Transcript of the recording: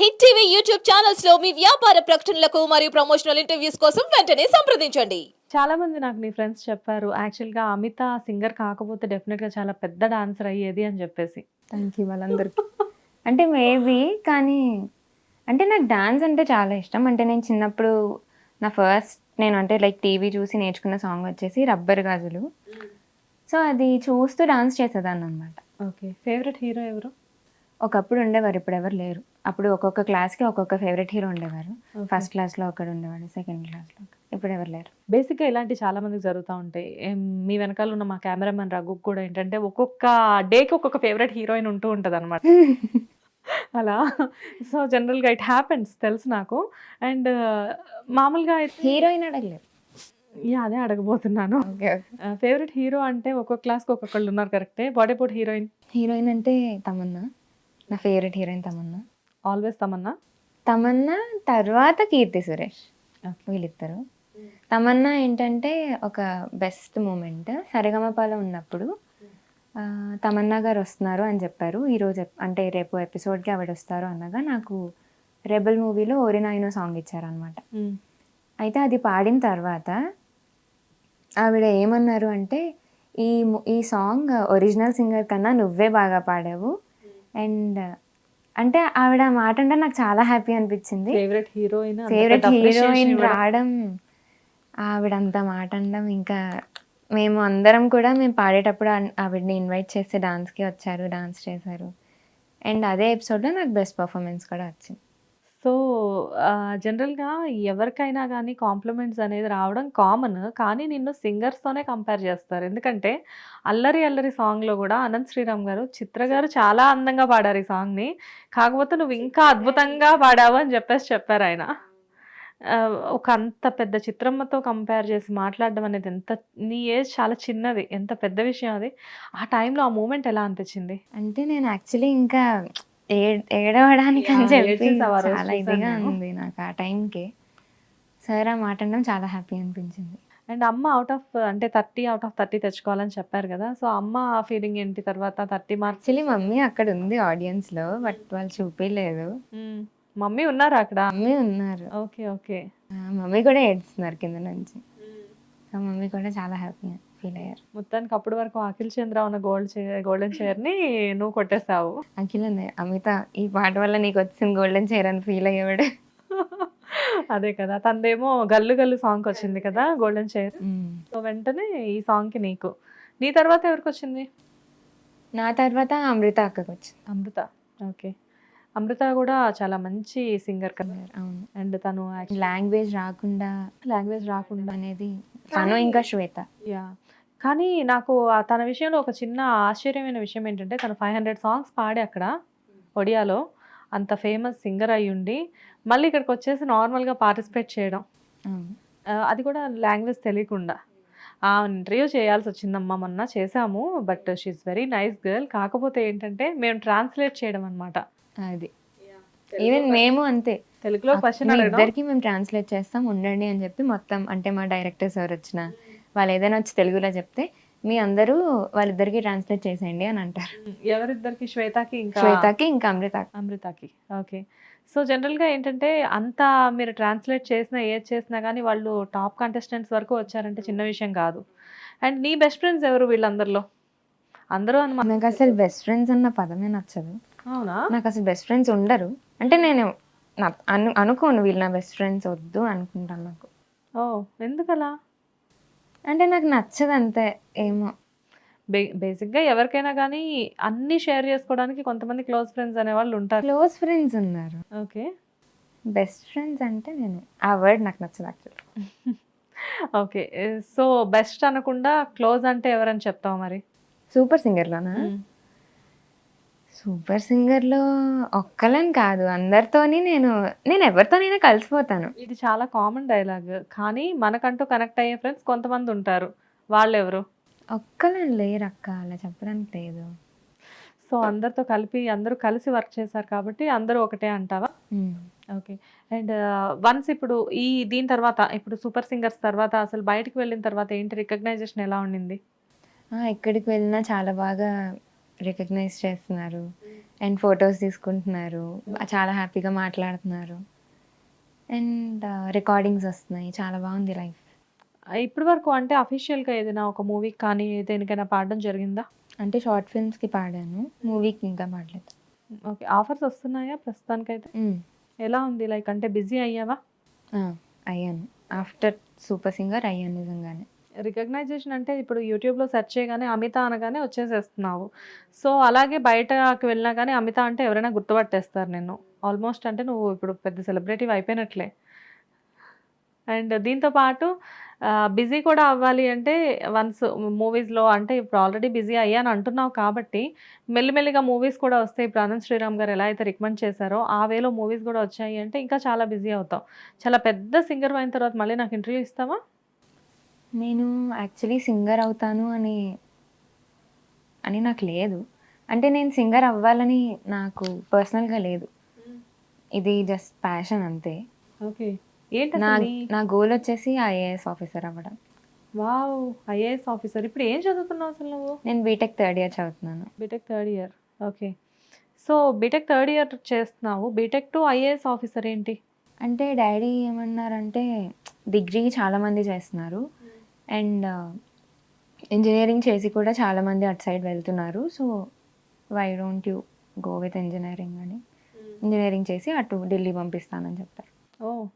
Hit TV YouTube ఛానల్స్లో మీ వ్యాపార ప్రకటనలకు మరియు ప్రమోషనల్ ఇంటర్వ్యూస్ కోసం వెంటనే సంప్రదించండి. చాలా మంది నాకు నీ ఫ్రెండ్స్ చెప్పారు యాక్చువల్గా అమిత సింగర్ కాకపోతే డెఫినెట్గా చాలా పెద్ద డాన్సర్ అయ్యేది అని చెప్పేసి. థ్యాంక్ యూ వాళ్ళందరికీ. అంటే మేబీ కానీ అంటే నాకు డాన్స్ అంటే చాలా ఇష్టం. అంటే నేను చిన్నప్పుడు నా ఫస్ట్ నేను అంటే లైక్ టీవీ చూసి నేర్చుకున్న సాంగ్ వచ్చేసి రబ్బర్ గాజులు. సో అది చూస్తూ డాన్స్ చేసేదాన్ని అనమాట ఓకే ఫేవరెట్ హీరో ఎవరు? ఒకప్పుడు ఉండేవారు ఇప్పుడు ఎవరు లేరు. అప్పుడు ఒక్కొక్క క్లాస్కి ఒక్కొక్క ఫేవరెట్ హీరో ఉండేవారు. ఫస్ట్ క్లాస్లో ఒకడు ఉండేవాడు సెకండ్ క్లాస్లో ఇప్పుడు ఎవరు లేరు. బేసిక్గా ఇలాంటి చాలా మందికి జరుగుతూ ఉంటాయి. మీ వెనకాల ఉన్న మా కెమెరామెన్ రఘు కూడా ఏంటంటే ఒక్కొక్క డేకి ఒక్కొక్క ఫేవరెట్ హీరోయిన్ ఉంటూ ఉంటుంది అనమాట అలా. సో జనరల్గా ఇట్ హ్యాపెన్స్ తెలుసు నాకు. అండ్ మామూలుగా హీరోయిన్ అడగలేరు యా అదే అడగబోతున్నాను. ఫేవరెట్ హీరో అంటే ఒక్కొక్క క్లాస్కి ఒక్కొక్కళ్ళు ఉన్నారు కరెక్టే? బాడీపోట్ హీరోయిన్? హీరోయిన్ అంటే తమన్నా? నా favourite heroine Tamannaah. Always Tamannaah? Tamannaah తర్వాత కీర్తి సురేష్. Okay. వీళ్ళిద్దరు. తమన్నా ఏంటంటే ఒక బెస్ట్ మూమెంట్ సరిగమపాలో ఉన్నప్పుడు తమన్నా గారు వస్తున్నారు అని చెప్పారు. ఈరోజు అంటే రేపు ఎపిసోడ్కి ఆవిడ వస్తారు అనగా నాకు రెబల్ మూవీలో ఓరినాయినో సాంగ్ ఇచ్చారనమాట అయితే అది పాడిన తర్వాత ఆవిడ ఏమన్నారు అంటే ఈ ఈ సాంగ్ ఒరిజినల్ సింగర్ కన్నా నువ్వే బాగా పాడావు. అండ్ అంటే ఆవిడ మాట అంటే నాకు చాలా హ్యాపీ అనిపించింది. ఫేవరెట్ హీరోయిన్ ఫేవరెట్ హీరోయిన్ రావడం ఆవిడ అంత మాట అనడం ఇంకా మేము అందరం కూడా మేము పాడేటప్పుడు ఆవిడని ఇన్వైట్ చేస్తే డాన్స్కి వచ్చారు డాన్స్ చేశారు. అండ్ అదే ఎపిసోడ్లో నాకు బెస్ట్ పర్ఫార్మెన్స్ కూడా వచ్చింది. సో జనరల్గా ఎవరికైనా కానీ కాంప్లిమెంట్స్ అనేది రావడం కామన్. కానీ నిన్ను సింగర్స్తోనే కంపేర్ చేస్తారు. ఎందుకంటే అల్లరి అల్లరి సాంగ్లో కూడా అనంత్ శ్రీరామ్ గారు చిత్ర గారు చాలా అందంగా పాడారు ఈ సాంగ్ని. కాకపోతే నువ్వు ఇంకా అద్భుతంగా పాడావు అని చెప్పేసి చెప్పారు ఆయన. ఒక అంత పెద్ద చిత్రమ్మతో కంపేర్ చేసి మాట్లాడడం అనేది ఎంత నీ ఏజ్ చాలా చిన్నది. ఎంత పెద్ద విషయం అది. ఆ టైంలో ఆ మూమెంట్ ఎలా అనిపించింది? అంటే నేను యాక్చువల్లీ ఇంకా ఏడవడానికి అని చెప్పి చాలా ఇదిగా. ఉంది నాకు ఆ టైంకి. సార్ ఆ మాట అనడం చాలా హ్యాపీ అనిపించింది. అండ్ అమ్మ అవుట్ ఆఫ్ అంటే థర్టీ అవుట్ ఆఫ్ థర్టీ తెచ్చుకోవాలని చెప్పారు కదా. సో అమ్మ ఫీలింగ్ ఏంటి తర్వాత థర్టీ మార్క్స్? యాక్చువల్లీ మమ్మీ అక్కడ ఉంది ఆడియన్స్లో బట్ వాళ్ళు చూపించలేదు మమ్మీ ఉన్నారు అక్కడ? మమ్మీ ఉన్నారు. Okay okay. మమ్మీ కూడా ఏడుస్తున్నారు కింద నుంచి. సో మమ్మీ కూడా చాలా హ్యాపీ ఫీల్ అయ్యారు మొత్తానికి అప్పటి వరకు అఖిల్ చంద్ర ఉన్న గోల్డ్ గోల్డెన్ చైర్ని నువ్వు కొట్టేసావు. అఖిల్ అమిత ఈ పాట వల్ల నీకు వచ్చింది గోల్డెన్ చైర్ అని ఫీల్ అయ్యేవాడు అదే కదా తనదేమో గల్లు గల్లు సాంగ్ వచ్చింది కదా గోల్డెన్ చైర్. సో వెంటనే ఈ సాంగ్కి నీకు. నీ తర్వాత ఎవరికి వచ్చింది? నా తర్వాత అమృత అక్కకు వచ్చింది. అమృత ఓకే. అమృత కూడా చాలా మంచి సింగర్ కదా. అవును. అండ్ తను లాంగ్వేజ్ రాకుండా లాంగ్వేజ్ రాకుండా అనేది తను ఇంకా శ్వేత. యా. కానీ నాకు ఆ తన విషయంలో ఒక చిన్న ఆశ్చర్యమైన విషయం ఏంటంటే తను ఫైవ్ హండ్రెడ్ సాంగ్స్ పాడి అక్కడ ఒడియాలో. అంత ఫేమస్ సింగర్ అయి ఉండి మళ్ళీ ఇక్కడికి వచ్చేసి నార్మల్గా పార్టిసిపేట్ చేయడం. అది కూడా లాంగ్వేజ్ తెలియకుండా. ఆ ఇంటర్వ్యూ చేయాల్సి వచ్చిందమ్మా మొన్న చేసాము but she very nice girl. కాకపోతే ఏంటంటే మేము ట్రాన్స్లేట్ చేయడం అనమాట అది. ఈవెన్ మేము అంతే. తెలుగులో క్వశ్చన్ ఇద్దరికి మేము ట్రాన్స్లేట్ చేస్తాం ఉండండి అని చెప్పి మొత్తం అంటే మా డైరెక్టర్ సార్ వచ్చిన వాళ్ళు ఏదైనా వచ్చి తెలుగులో చెప్తే మీ అందరూ వాళ్ళిద్దరికి ట్రాన్స్లేట్ చేసేయండి అని అంటారు. ఎవరిద్దరికి? శ్వేతకి ఇంకా శ్వేతకి ఇంకా అమృత అమృతకి. ఓకే. సో జనరల్గా ఏంటంటే అంత మీరు ట్రాన్స్లేట్ చేసినా ఏది చేసినా కానీ వాళ్ళు టాప్ కంటెస్టెంట్స్ వరకు వచ్చారంటే చిన్న విషయం కాదు. అండ్ నీ బెస్ట్ ఫ్రెండ్స్ ఎవరు వీళ్ళందరిలో? అందరూ అనమాట నాకు అసలు బెస్ట్ ఫ్రెండ్స్ అన్న పదమే నచ్చదు. అవునా? నాకు అసలు బెస్ట్ ఫ్రెండ్స్ ఉండరు. అంటే నేను అను అనుకోను వీళ్ళు నా బెస్ట్ ఫ్రెండ్స్ వద్దు అనుకుంటాను నాకు. ఓ ఎందుకలా? అంటే నాకు నచ్చదు అంతే ఏమో. బే బేసిక్గా ఎవరికైనా కానీ అన్ని షేర్ చేసుకోవడానికి కొంతమంది క్లోజ్ ఫ్రెండ్స్ అనే వాళ్ళు ఉంటారు. క్లోజ్ ఫ్రెండ్స్ ఉన్నారు. ఓకే. బెస్ట్ ఫ్రెండ్స్ అంటే నేను ఆ వర్డ్ నాకు నచ్చదు యాక్చువల్లీ ఓకే సో బెస్ట్ అనకుండా క్లోజ్ అంటే ఎవరని చెప్తావు మరి? సూపర్ సింగర్లోనా? సూపర్ సింగర్లో ఒక్కలని కాదు అందరితోని నేను నేను ఎవరితోనైనా కలిసిపోతాను. ఇది చాలా కామన్ డైలాగ్. కానీ మనకంటూ కనెక్ట్ అయ్యే ఫ్రెండ్స్ కొంతమంది ఉంటారు. వాళ్ళు ఎవరు ఒక్కలని లేరు అక్క అలా చెప్పడానికి లేదు. సో అందరితో కలిపి అందరూ కలిసి వర్క్ చేశారు కాబట్టి అందరూ ఒకటే అంటావా. ఓకే. అండ్ వన్స్ ఇప్పుడు ఈ దీని తర్వాత ఇప్పుడు సూపర్ సింగర్స్ తర్వాత అసలు బయటికి వెళ్ళిన తర్వాత ఏంటి రికగ్నైజేషన్ ఎలా ఉండింది? ఎక్కడికి వెళ్ళినా చాలా బాగా రికగ్నైజ్ చేస్తున్నారు. అండ్ ఫొటోస్ తీసుకుంటున్నారు. చాలా హ్యాపీగా మాట్లాడుతున్నారు. అండ్ రికార్డింగ్స్ వస్తున్నాయి. చాలా బాగుంది లైఫ్. ఇప్పటి వరకు అంటే అఫీషియల్గా ఏదైనా ఒక మూవీకి కానీ దేనికైనా పాడడం జరిగిందా? అంటే షార్ట్ ఫిల్మ్స్కి పాడాను. మూవీకి ఇంకా పాడలేదు. ఓకే. ఆఫర్స్ వస్తున్నాయా ప్రస్తుతానికైతే. ఎలా ఉంది? లైక్ అంటే బిజీ అయ్యావా? అయ్యాను. ఆఫ్టర్ సూపర్ సింగర్ అయ్యాను నిజంగానే. రికగ్నైజేషన్ అంటే ఇప్పుడు యూట్యూబ్లో సెర్చ్ చేయగానే అమిత అనగానే వచ్చేసేస్తున్నావు. సో అలాగే బయటకు వెళ్ళినా కానీ అమిత అంటే ఎవరైనా గుర్తుపట్టేస్తారు నేను ఆల్మోస్ట్ అంటే నువ్వు ఇప్పుడు పెద్ద సెలబ్రిటీ అయిపోయినట్లే. అండ్ దీంతో పాటు బిజీ కూడా అవ్వాలి అంటే వన్స్ మూవీస్లో అంటే ఇప్పుడు ఆల్రెడీ బిజీ అయ్యాను అంటున్నావు కాబట్టి మెల్లిమెల్లిగా మూవీస్ కూడా వస్తాయి. ఇప్పుడు అనంత్ శ్రీరామ్ గారు ఎలా అయితే రికమెండ్ చేశారో ఆ వేలో మూవీస్ కూడా వచ్చాయి అంటే ఇంకా చాలా బిజీ అవుతావు చాలా పెద్ద సింగర్ అయిన తర్వాత మళ్ళీ నాకు ఇంటర్వ్యూ ఇస్తావా? నేను యాక్చువల్లీ సింగర్ అవుతాను అని అని నాకు లేదు. అంటే నేను సింగర్ అవ్వాలని నాకు పర్సనల్గా లేదు. ఇది జస్ట్ ప్యాషన్ అంతే. ఓకే. ఏంటి నా నా గోల్ వచ్చేసి ఐఏఎస్ ఆఫీసర్ అవ్వడం. వావ్ ఐఏఎస్ ఆఫీసర్ ఇప్పుడు ఏం చదువుతున్నావు అసలు నువ్వు? నేను బీటెక్ థర్డ్ ఇయర్ చదువుతున్నాను. BTech third year okay. So BTech third year చేస్తున్నావు. బీటెక్ టు ఐఏఎస్ ఆఫీసర్ ఏంటి? అంటే డాడీ ఏమన్నారంటే డిగ్రీ చాలామంది చేస్తున్నారు. అండ్ ఇంజనీరింగ్ చేసి కూడా చాలామంది అటు సైడ్ వెళ్తున్నారు. So why don't you go with engineering అని. ఇంజనీరింగ్ చేసి అటు ఢిల్లీ పంపిస్తానని చెప్పారు. ఓ.